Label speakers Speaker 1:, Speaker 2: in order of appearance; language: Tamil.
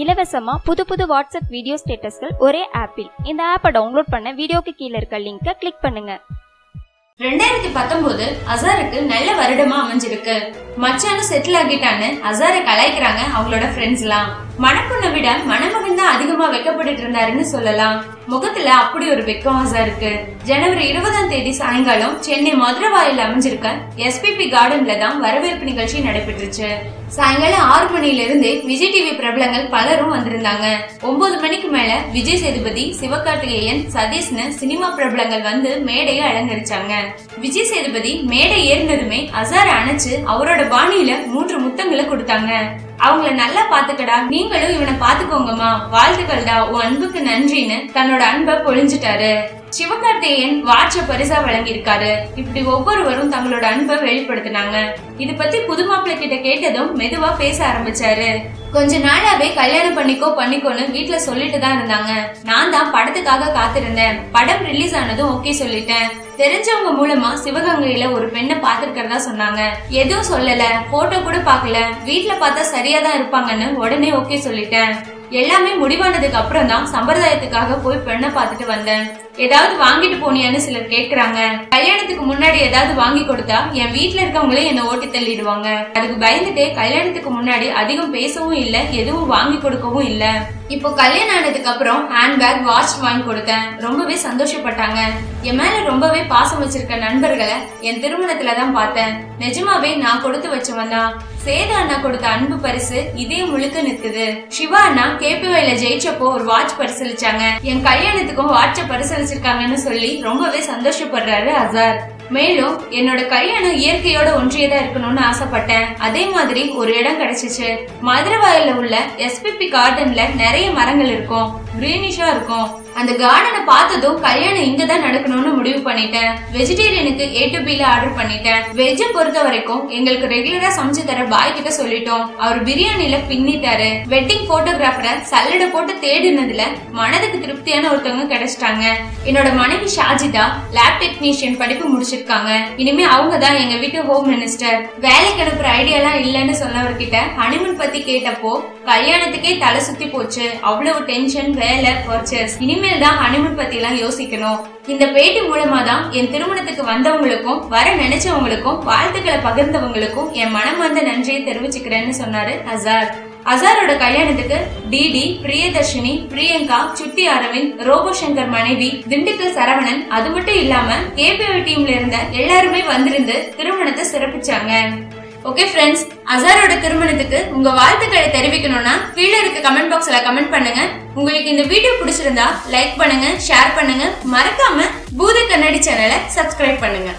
Speaker 1: இலவசமா புது புது வாட்ஸ்அப் வீடியோ ஸ்டேட்டஸ்கள் ஒரே ஆப்பில். இந்த ஆப்பை டவுன்லோட் பண்ண வீடியோக்கு கீழே இருக்க லிங்கை கிளிக் பண்ணுங்க.
Speaker 2: ரெண்டாயிரத்தி பத்தொன்பது அசாருக்கு நல்ல வருடமா அமைஞ்சிருக்கு. மச்சானும் செட்டில் ஆகிட்டான்னு அசாரை கலாய்க்கிறாங்க அவங்களோட ஃப்ரெண்ட்ஸ் எல்லாம். மணப்பொண்ணை விட மணம தான் அதிகமா வெக்கப்பட்டுட்டு இருந்தாருன்னு சொல்லலாம். முகத்துல அப்படி ஒரு வெக்கம் அசாருக்கு ஜனவரி இருபதாம் தேதி சாயங்காலம் சென்னை மதுரவாயில் அமைஞ்சிருக்க எஸ்பிபி கார்டன்ல தான் வரவேற்பு நிகழ்ச்சி நடைபெற்றுச்சு. சாயங்காலம் ஆறு மணில இருந்து விஜய் டிவி பிரபலங்கள் பலரும் வந்திருந்தாங்க. ஒன்பது மணிக்கு மேல விஜய் சேதுபதி சிவகார்த்திகேயன் சதீஷ்னு சினிமா பிரபலங்கள் வந்து மேடையை அலங்கரிச்சாங்க. விஜய் சேதுபதி மேடை ஏறினதுமே அசார அணைச்சு அவரோட பாணியில மூன்று முத்தங்களை கொடுத்தாங்க. அவங்கள நல்லா பாத்துக்கடா. நீங்களும் இவனை பாத்துக்கோங்கம்மா. வாழ்த்துக்கள்டா. உன் அன்புக்கு நன்றின்னு தன்னோட அன்பை பொழிஞ்சிட்டாரு. சிவகார்த்திகேயன் வாட்ச பரிசா வழங்கியிருக்காரு. இப்படி ஒவ்வொருவரும் தங்களோட அன்பை வெளிப்படுத்தினாங்க. இது பத்தி புது மாப்பிள்ளை கிட்ட கேட்டதும் மெதுவா பேச ஆரம்பிச்சாரு. கொஞ்ச நாளாவே கல்யாணம் பண்ணிக்கோ பண்ணிக்கோன்னு வீட்டுல சொல்லிட்டு தான் இருந்தாங்க. நான் தான் படத்துக்காக காத்திருந்தேன். படம் ரிலீஸ் ஆனதும் ஓகே சொல்லிட்டேன். தெரிஞ்சவங்க மூலமா சிவகங்கையில ஒரு பெண்ணை பாத்திருக்கிறதா சொன்னாங்க. எதுவும் சொல்லல. போட்டோ கூட பாக்கல வீட்டுல பார்த்தா சரியா தான் இருப்பாங்கன்னு உடனே ஓகே சொல்லிட்டேன். எல்லாமே முடிவானதுக்கு அப்புறம் தான் சம்பிரதாயத்துக்காக போய் பெண்ணை பார்த்துட்டு வந்தேன். ஏதாவது வாங்கிட்டு போனியான்னு சிலர் கேக்குறாங்க. கல்யாணத்துக்கு முன்னாடி ஏதாவது வாங்கி கொடுத்தா என் வீட்ல இருக்கவங்களே என்ன ஓட்டி தள்ளிடுவாங்க. அதுக்கு பயந்துட்டே கல்யாணத்துக்கு முன்னாடி அதிகம் பேசவும் இல்ல எதுவும் வாங்கி கொடுக்கவும் இல்ல. இப்போ கல்யாணம் ஆனதுக்கு அப்புறம் ஹேண்ட்பேக் வாட்ச் வாங்கி கொடுத்தேன். ரொம்பவே சந்தோஷப்பட்டாங்க. என் மேல ரொம்பவே பாசம் வச்சிருக்க நண்பர்களை என் திருமணத்துல தான் பார்த்தேன். நிஜமாவே நான் கொடுத்து வச்சவன் தான். சேது அண்ணா கொடுத்த அன்பு பரிசு இதே முழுக்க நிக்குது. சிவா அண்ணா கேபிஒய்ல ஜெயிச்சப்போ ஒரு வாட்ச் பரிசளிச்சாங்க. என் கல்யாணத்துக்கும் வாட்ச சாதிச்சிருக்காங்கன்னு சொல்லி ரொம்பவே சந்தோஷப்படுறாரு அசார் மேலும் என்னோட கல்யாணம் இயற்கையோட ஒன்றியதா இருக்கணும்னு ஆசைப்பட்டேன். அதே மாதிரி ஒரு இடம் கிடைச்சிச்சு. மதுரவாயில உள்ள எஸ்பிபி கார்டன்ல நிறைய மரங்கள் இருக்கும். கிரீனிஷா இருக்கும். அந்த கார்டனை பார்த்ததும் கல்யாணம் இங்க தான் நடக்கணும்னு முடிவு பண்ணிட்டேன். வெஜிடேரியனுக்கு ஏ டு பில ஆர்டர் பண்ணிட்டேன். வெஜ்ஜை பொறுத்த வரைக்கும் எங்களுக்கு ரெகுலரா சமைச்சு தர பாய் கிட்ட சொல்லிட்டோம். அவர் பிரியாணில பின்னிட்டாரு. வெட்டிங் போட்டோகிராஃபரை சல்லடை போட்டு தேடினதுல மனதுக்கு திருப்தியான ஒருத்தவங்க கிடைச்சிட்டாங்க. என்னோட மனைவி ஷாஜிதா லேப் டெக்னீஷியன் படிப்பு முடிச்சிருக்காங்க இனிமே அவங்க தான் எங்க வீட்டு ஹோம் மினிஸ்டர் வேலைக்கு அனுப்புற ஐடியாலாம் இல்லைன்னு சொன்னவர்கிட்ட ஹனிமூன் பத்தி கேட்டப்போ கல்யாணத்துக்கே தலை சுத்தி போச்சு. அவ்வளவு டென்ஷன் வேலை பர்ச்சேஸ் இனிமேல் தான் ஹனிமூன் பத்தி எல்லாம் யோசிக்கணும். இந்த பேட்டி மூலமா தான் என் திருமணத்துக்கு வந்தவங்களுக்கும் வர நினைச்சவங்களுக்கும் வாழ்த்துக்களை பகிர்ந்தவங்களுக்கும் என் மனமார்ந்த நன்றியை தெரிவிச்சுக்கிறேன்னு சொன்னாரு அசார் அசாரோட கல்யாணத்துக்கு டிடி பிரியதர்ஷினி பிரியங்கா சுட்டி அரவிந்த் ரோபோ சங்கர் மனைவி திண்டுக்கல் சரவணன் அது மட்டும் இல்லாம கேபிஐ டீம்ல இருந்த எல்லாருமே வந்திருந்து திருமணத்தை சிறப்பிச்சாங்க. ஓகே ஃப்ரெண்ட்ஸ் அசாரோட திருமணத்துக்கு உங்க வாழ்த்துக்களை தெரிவிக்கணும்னா கீழே இருக்க கமெண்ட் பாக்ஸ்ல கமெண்ட் பண்ணுங்க. உங்களுக்கு இந்த வீடியோ பிடிச்சிருந்தா லைக் பண்ணுங்க ஷேர் பண்ணுங்க. மறக்காம பூத கண்ணாடி சேனலை சப்ஸ்கிரைப் பண்ணுங்க.